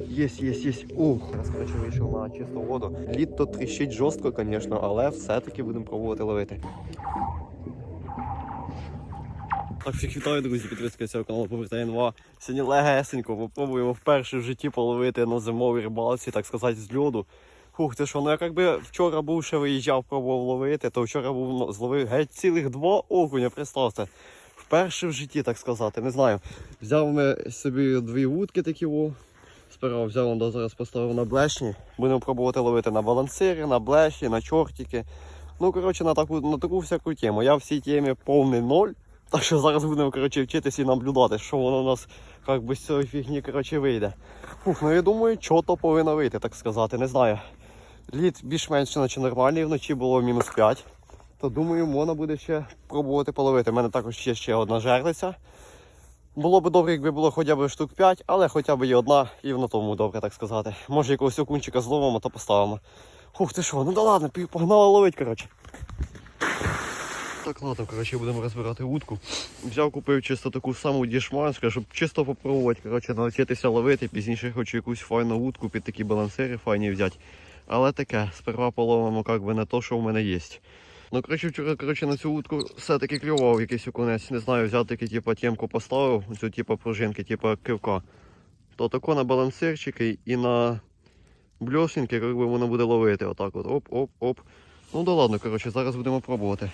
Єсть, єсть, єсть. Ух, раз, коротше, вийшов на чисту воду. Лід то тріщить жорстко, звісно, але все-таки будемо пробувати ловити. Так, всіх вітаю, друзі, підписки цього каналу Повертай НВА. Сьогодні легесенько попробуємо вперше в житті половити на зимовій рибалці, так сказати, з льоду. Фух, ти що, ну я якби вчора був ще виїжджав, пробував ловити, то вчора був ну, зловив геть цілих два окуня, представте. Вперше в житті, так сказати, не знаю. Взяв ми собі дві вудки такі о. Сперва взяв он, зараз поставив на блешні. Будемо пробувати ловити на балансири, на блеші, на чортики. Ну, коротше, на таку, на таку всяку тему. Я в цій темі повний ноль. Так що зараз будемо коротше, вчитися і наблюдати, що воно у нас як би з цієї фігні коротше, вийде. Фух, ну я думаю, що то повинно вийти, так сказати, не знаю. Лід більш-менш наче нормальний, вночі було мінус 5. То думаю, можна буде ще пробувати половити. У мене також є ще одна жерлиця. Було б добре, якби було хоча б штук 5, але хоча б є одна і на тому добре, так сказати. Може якогось окунчика зловимо, то поставимо. Ух ти що, ну да ладно, погнали ловить, коротше. Так, ладно, коротше, будемо розбирати вудку. Взяв, купив чисто таку саму дішманську, щоб чисто попробувати, коротше, навчитися ловити. Пізніше хочу якусь файну вудку під такі балансири файні взяти. Але таке, сперва половимо як би не то, що в мене є. Ну, коротше, вчора коротше, на цю вудку все-таки клював якийсь окунець. Не знаю, взяв такий, типу, темку поставив, цю типу пружинки, типу кивка. То тако на балансирчики і на бльошинки, якби воно буде ловити. Отак от. Оп-оп-оп. Ну да ладно, коротше, зараз будемо пробувати.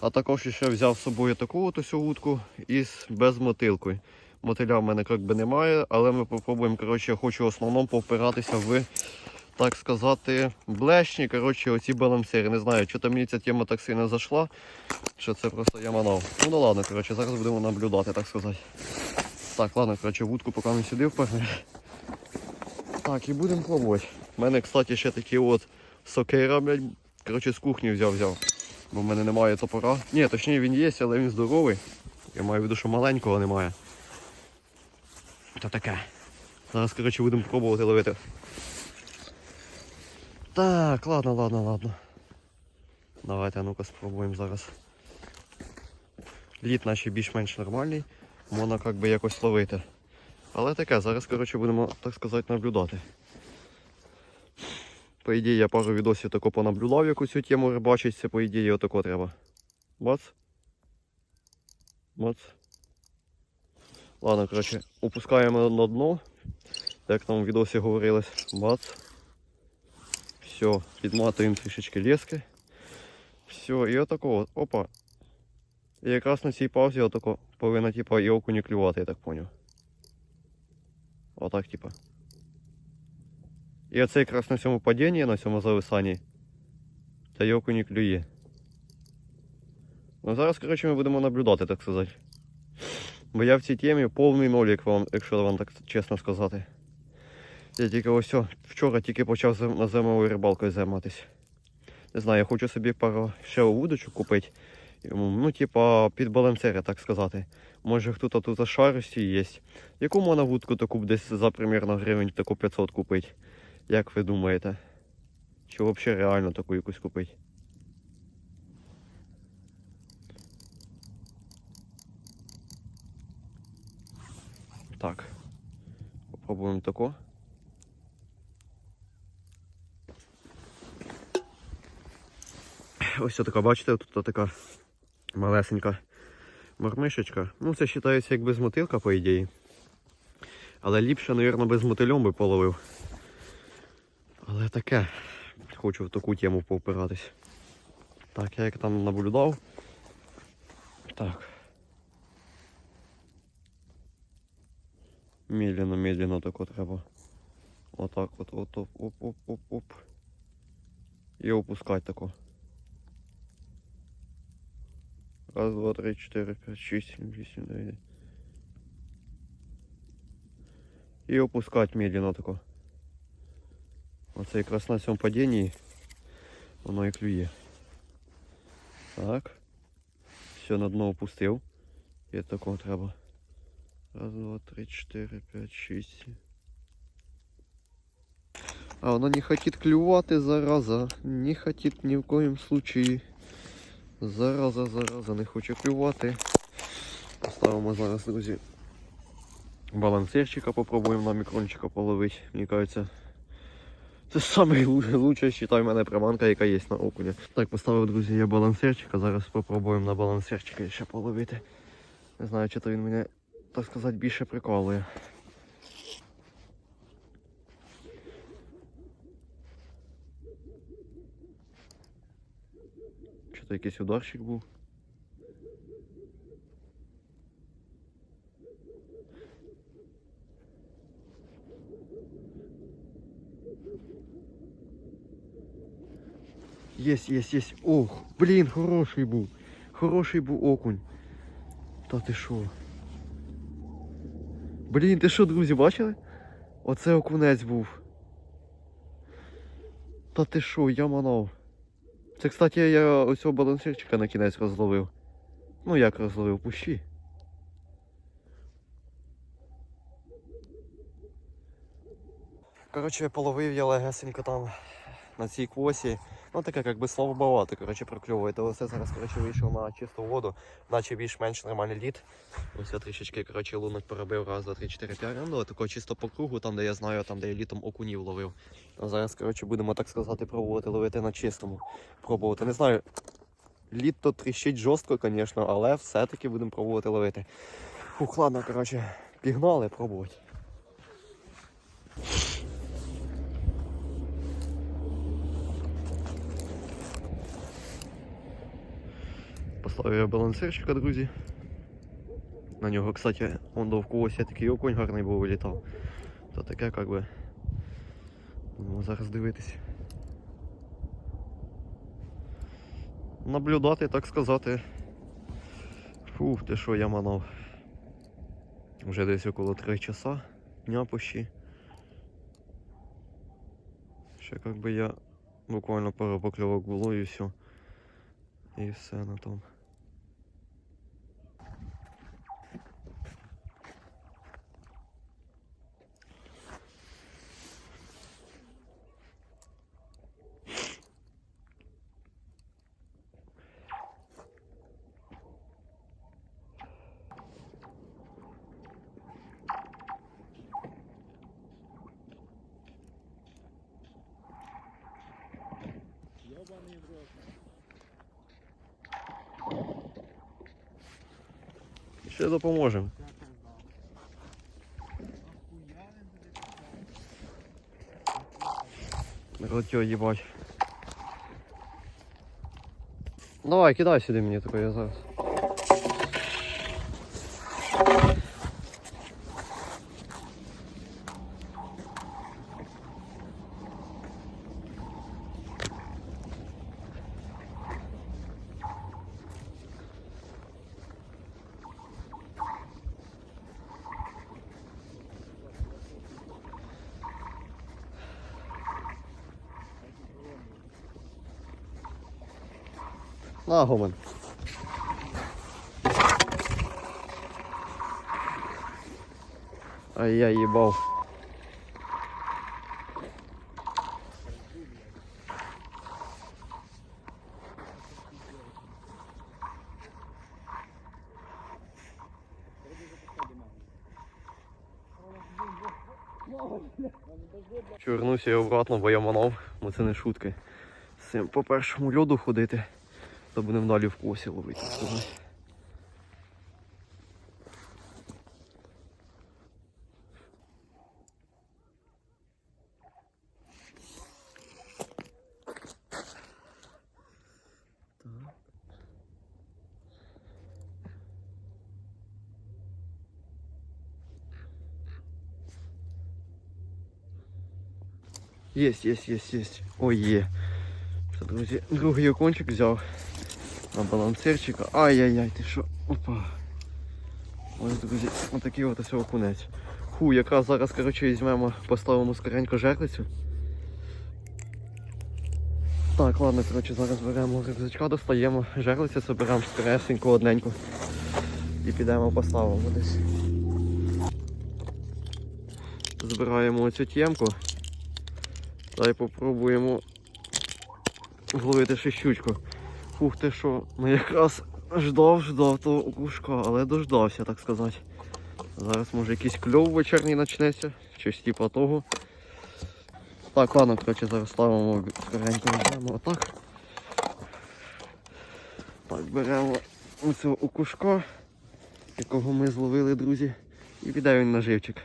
А також ще взяв з собою таку от ось вудку із без мотилкою. Мотиля в мене як би немає, але ми попробуємо, коротше, я хочу в основному повпиратися в, так сказати, блешні, коротше, оці балансири. Не знаю, чи то мені ця тема так сильно зайшла, що це просто я манав. Ну да ладно, коротше, зараз будемо наблюдати, так сказати. Так, ладно, коротше, вудку поки не сюди впевнений. Так, і будемо пробувати. У мене, кстати, ще такі от сокира, блядь, коротше, з кухні взяв взяв. Бо в мене немає топора. Ні, точніше він є, але він здоровий. Я маю в виду, що маленького немає. То таке. Зараз, коротше, будемо пробувати ловити. Так, ладно, ладно, ладно. Давайте, а ну-ка спробуємо зараз. Лід наш більш-менш нормальний. Можна як би якось ловити. Але таке, зараз, коротше, будемо, так сказати, наблюдати. По ідеї, я пару відосів тако понаблюдав, яку цю тему рибачиться, по ідеї, отако треба. Бац. Бац. Ладно, коротше, опускаємо на дно. Як там в відосі говорилось. Бац. Все, підматуємо трішечки лески. Все, і отако от. Опа. І якраз на цій паузі отако повинна типа і окуні клювати, я так поняв. Отак, типа. І оце якраз на цьому падінні, на цьому зависанні, та й окуні клює. Ну зараз, коротше, ми будемо наблюдати, так сказати. Бо я в цій темі повний нолік вам, якщо вам так чесно сказати. Я тільки ось вчора тільки почав на зимовою рибалкою займатися. Не знаю, я хочу собі пару ще вудочок купити. Ну, типа, під балансири, так сказати. Може хто-то тут шарості є. Яку можна вудку таку десь за примірно гривень таку 500 купити? Як ви думаєте? Чи взагалі реально таку якусь купити? Так. Попробуємо таку. Ось така, бачите, тут така малесенька мормишечка. Ну, це вважається як без мотилка, по ідеї. Але ліпше, мабуть, без мотильом би половив. Але таке. Хочу в таку тему повпиратись. Так, я як там наблюдав. Так. Медленно, медленно тако треба. Отак от, от, оп, оп, оп, оп, оп. І опускати тако. Раз, два, три, чотири, п'ять, шість, сім, вісім, дев'ять. І опускати медленно тако. Оце якраз на цьому падінні воно і клює. Так. Все на дно опустив. І такого треба. Раз, два, три, чотири, п'ять, шість. А воно не хочет клювати, зараза. Не хочет ні в коїм случаї. Зараза, зараза, не хоче клювати. Поставимо зараз, друзі. балансирчика попробуємо на мікрончика половити. Мені кажеться, це лу- считай, в мене приманка, яка є на окуня. Так, поставив, друзі, я балансирчика. Зараз попробуємо на балансирчика ще половити. Не знаю, чи то він мене, так сказати, більше приколує. Чи то якийсь ударчик був? Єсть, єсть, єсть. Ох, блін, хороший був. Хороший був окунь. Та ти що? Блін, ти що, друзі, бачили? Оце окунець був. Та ти що, я манав. Це, кстати, я ось цього балансирчика на кінець розловив. Ну як розловив, пущі. Коротше, половив я легесенько там на цій квосі. Ну таке, як би слабовато, коротше, прокльовує. То все зараз, коротше, вийшов на чисту воду, наче більш-менш нормальний лід. Ось я трішечки, коротше, лунок поробив раз, два, три, чотири, п'ять. Ну, такого чисто по кругу, там, де я знаю, там, де я літом окунів ловив. А зараз, коротше, будемо, так сказати, пробувати ловити на чистому. Пробувати. Не знаю, лід то тріщить жорстко, звісно, але все-таки будемо пробувати ловити. Фух, ладно, коротше, пігнали пробувати. Поставив я балансирчика, друзі. На нього, кстати, он довкола такий окунь гарний був вилітав. То таке, як би. Будемо зараз дивитись. Наблюдати, так сказати. Фух, ти що я манав. Вже десь около 3 часа дня пощі. Ще як би я буквально пару покльовок було і все. І все на тому. Допоможемо. Ротьо їбать. Давай, кидай сюди мені таке я зараз. На, Гомен. Ай, я їбав. Чорнуся я обратно, бо я манав, бо це не шутки. З цим по першому льоду ходити, то будемо далі в косі ловити. так сказати. Єсть, єсть, єсть, єсть. Ой, є. Що, друзі, другий окончик взяв на балансирчика. Ай-яй-яй, ти що? Опа. Ось, друзі, отакий от ось окунець. Ху, якраз зараз, коротше, візьмемо, поставимо скоренько жерлицю. Так, ладно, коротше, зараз беремо рюкзачка, достаємо жерлицю, соберемо скоресенько одненько. І підемо поставимо десь. Збираємо оцю тємку. Та й попробуємо зловити ще щучку. Ух що, ну якраз ждав, ждав того окушка, але дождався, так сказати. Зараз може якийсь кльов вечірній почнеться, щось типу того. Так, ладно, коротше, зараз ставимо скоренько візьмемо отак. Так, беремо оцього окушка, якого ми зловили, друзі, і піде він на живчик.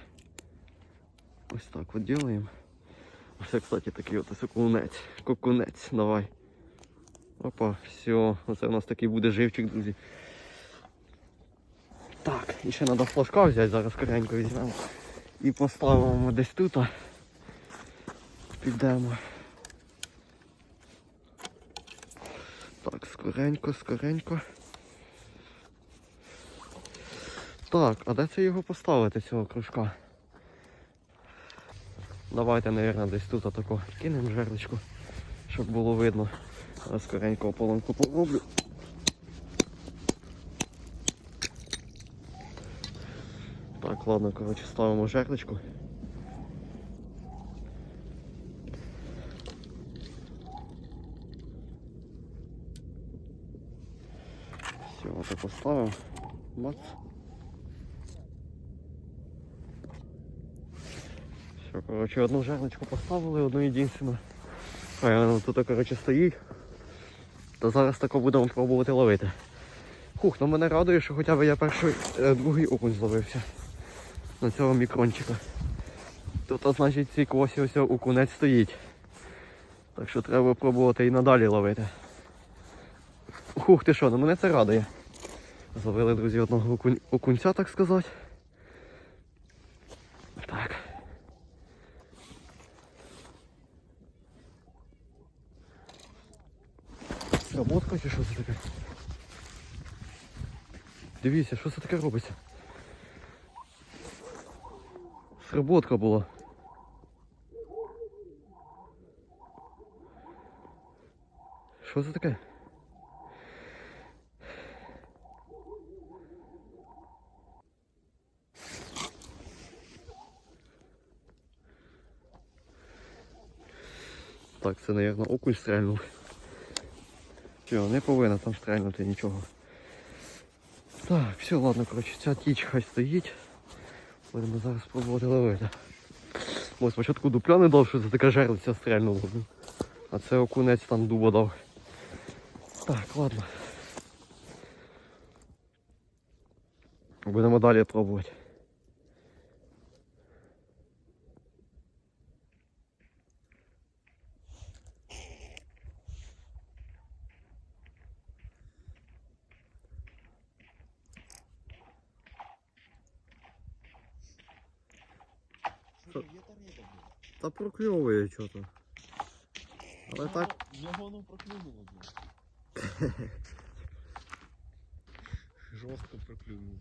Ось так от ділаємо. Це, кстати, такий от ось окунець. Кокунець, давай. Опа, все, оце у нас такий буде живчик, друзі. Так, і ще треба флажка взяти, зараз скоренько візьмемо. І поставимо десь тут. Підемо. Так, скоренько, скоренько. Так, а де це його поставити, цього кружка? Давайте, мабуть, десь тут отако кинемо жерличку, щоб було видно. Скоренько ополонку пороблю. Так, ладно, коротше, ставимо жерличку. Все, так поставимо. Бац. Все, коротше, одну жерличку поставили, одну єдинственну. А воно тут, коротше, стоїть. То зараз тако будемо пробувати ловити. Хух, ну мене радує, що хоча б я перший, е, другий окунь зловився. На цього мікрончика. Тут, а, значить, ці косі ось окунець стоїть. Так що треба пробувати і надалі ловити. Хух, ти що, ну мене це радує. Зловили, друзі, одного окунь... окунця, так сказати. Так. Работка чи що це таке? Дивіться, що це таке робиться? Сработка була. Що це таке? Так, це, мабуть, окунь стрельнув. Все, не повинна там стрельнути нічого. Так, все, ладно, коротше, ця тіч хай стоїть. Будемо зараз пробувати ловити. Ось спочатку дупля не дав, що це така жерлиця стрельнула. А це окунець там дуба дав. Так, ладно. Будемо далі пробувати. Та прокльовує чого-то. Але так. Його ну проклюнуло, блядь. Жорстко проклюнуло.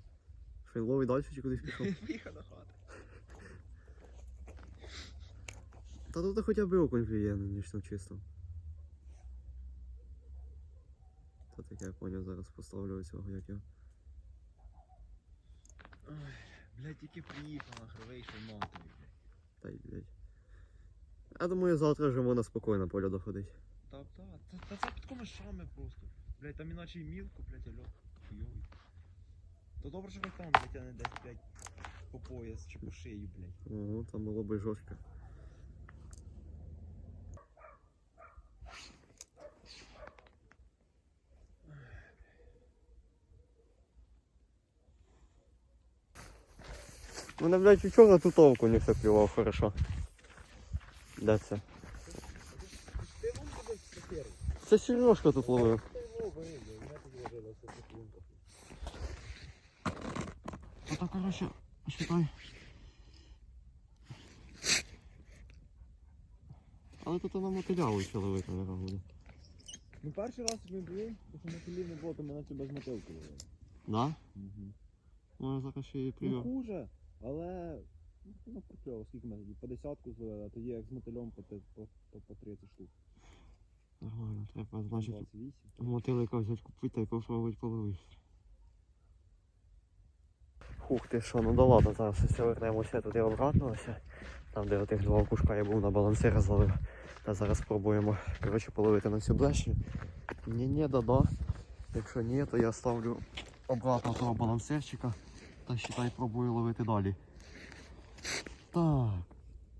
Що він ловить далі чи кудись пішов? Виїхав на хату. Та тут хоча б окунь клює, ну, ніж там чисто. Та таке я поняв, зараз поставлю цього як його. Ой, блядь, тільки приїхав на хровий, що мотові, блядь. Та й блядь. Я думаю, завтра вже можна спокійно поля доходить. Та, та, та, та це під комишами просто. Блядь, там іначе і мілко, блядь, альо, хуйовий. То добре, що хоч там витягне десь, блядь, по пояс чи по шию, блядь. Ого, там було би жорстко. Мене, блядь, вчора тутовку не клював хорошо. Де це? Це Сережка тут ловив. Поклунка. Ну короче, считай. Але тут вона мотиля вийшла ловити, наверное, буде. Ну перший раз ми були, то що мотилів не було, то мене цю без мотилки ловили. Да? Угу. Може зараз ще і Ну хуже, але ну прокльово, скільки ми тоді? По десятку зловили, а тоді як з мотилем по, те- по, по, по 30 штук. Нормально, треба, значить, 28. мотилика взяти купити і попробувати половити. Хух ти що, ну да ладно, зараз все вернемося туди обратно, ось, там де отих два окушка я був на балансира зловив. Та зараз спробуємо коротше, половити на цю блешню. Ні, ні, да, да. Якщо ні, то я ставлю обратно того балансирчика Та считай, пробую ловити далі. Так.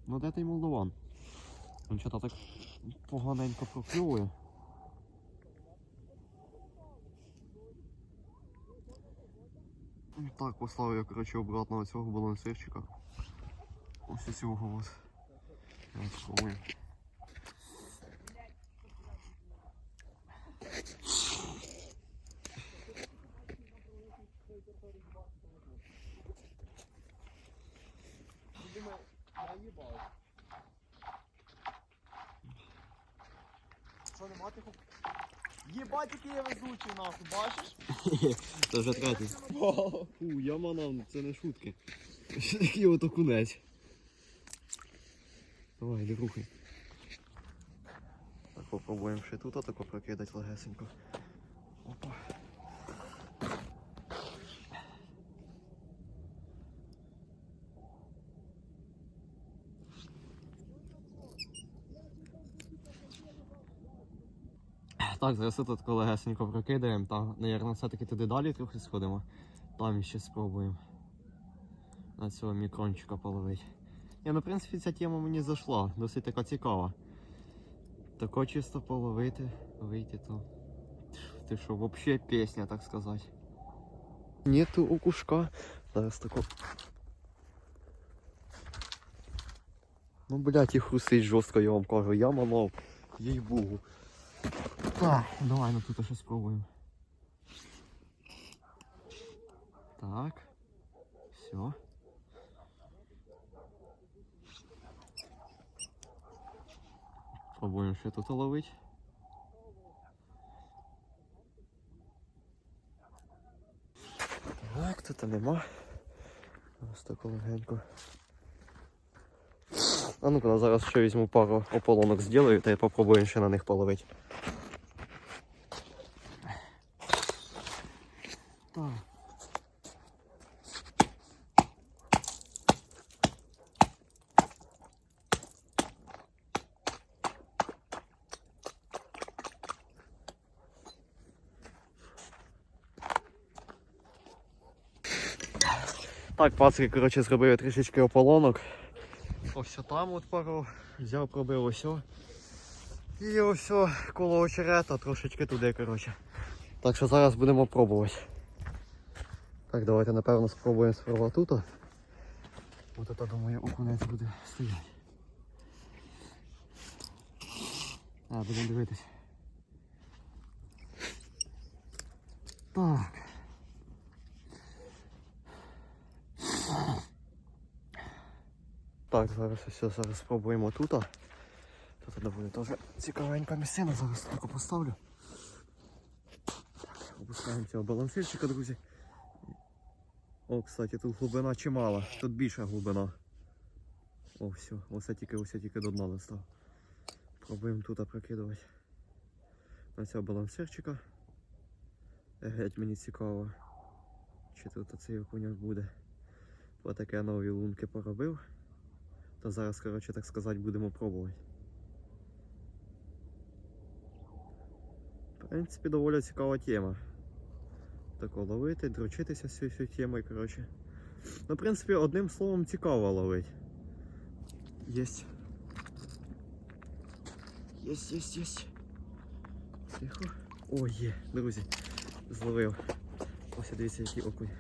Ну де той молдован? Він що-то так поганенько прокльовує. Так, послав я, коротше, обратно цього балансирчика. Ось цього от. Зараз тихо? Єбать, який я везучий нахуй, бачиш? Це вже третій. Фу, я манав, це не шутки. Такий ото окунець. Давай, не рухай. Так, попробуємо ще тут отако прокидати легесенько. Так, зараз тут тако легесенько прокидаємо, та, наверное, все-таки туди далі трохи сходимо. Там ще спробуємо. На цього мікрончика половити. Ні, ну в принципі ця тема мені зайшла, досить така цікава. Тако чисто половити, вийти то. Ти що, взагалі пісня, так сказати. Нету окушка. Зараз тако. Ну, блядь, і хрустить жорстко, я вам кажу. Я манав, їй богу. Так, давай ну тут ще спробуємо. Так. Все. Пробуємо ще тут ловити. Так, тут нема. Ось так легенько. А ну-ка, зараз ще візьму пару ополонок зроблю, та й попробуємо ще на них половити. Так. Так, пацики, коротше, зробив трішечки ополонок. Ось там от пару взяв, пробив ось. І ось коло очерета трошечки туди, коротше. Так що зараз будемо пробувати. Так, давайте напевно спробуємо сперва тут. Ось тут, думаю, окунець буде стояти. А, будемо дивитись. Так. Так, зараз все, зараз спробуємо тут. Тут доволі теж цікавенька місцина, зараз таку поставлю. Так, опускаємо цього балансирчика, друзі. О, кстати, тут глибина чимала, тут більша глибина. О, все, ось тільки, ось тільки до дна настав. Пробуємо тут прокидувати. На цього балансирчика. Е, Геть мені цікаво, чи тут цей окуняк буде. Бо таке нові лунки поробив. Та зараз, коротше, так сказати, будемо пробувати. В принципі, доволі цікава тема. Тако ловити, дрочитися з цією темою, коротше. Ну, в принципі, одним словом цікаво ловити. Єсть. Єсть, єсть, єсть. Тихо. О, є, друзі. Зловив. Ось дивіться, який окунь.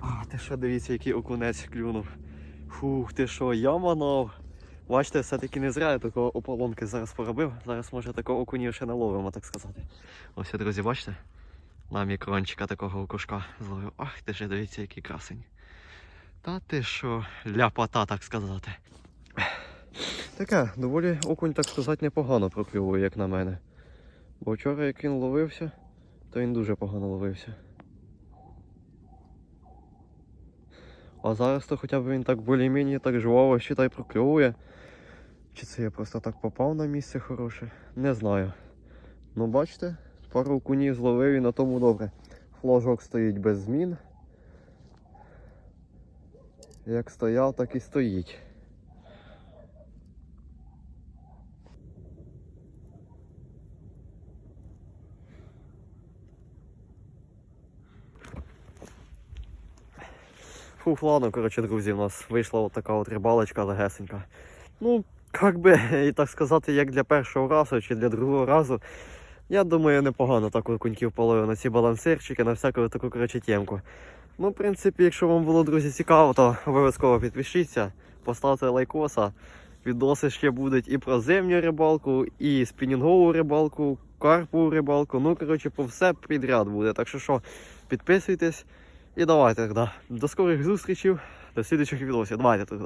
А, ти що, дивіться, який окунець клюнув. Фух, ти що, я манав. Бачите, все-таки не зря я такого ополонки зараз поробив. Зараз може такого окунів ще наловимо, так сказати. Ось, друзі, бачите? На мікрончика такого окушка зловив. Ах, ти ж дивіться, який красень. Та ти що, ляпота, так сказати. Таке, доволі окунь, так сказати, непогано проклювує, як на мене. Бо вчора, як він ловився, то він дуже погано ловився. А зараз то хоча б він так більш-менш так жваво й прокльовує. Чи це я просто так попав на місце хороше? Не знаю. Ну бачите, пару кунів зловив і на тому добре. Флажок стоїть без змін. Як стояв, так і стоїть. Фух, ладно, коротше, друзі, у нас вийшла от така от рибалочка легесенька. Ну, як би, і так сказати, як для першого разу чи для другого разу. Я думаю, непогано так окуньків половив на ці балансирчики, на всяку таку коротше темку. Ну, в принципі, якщо вам було, друзі, цікаво, то обов'язково підпишіться, поставте лайкоса. Відоси ще будуть і про зимню рибалку, і спінінгову рибалку, карпову рибалку. Ну, коротше, по все підряд буде. Так що що, підписуйтесь і давайте тоді. До скорих зустрічей, до слідчих відосів. Давайте тоді.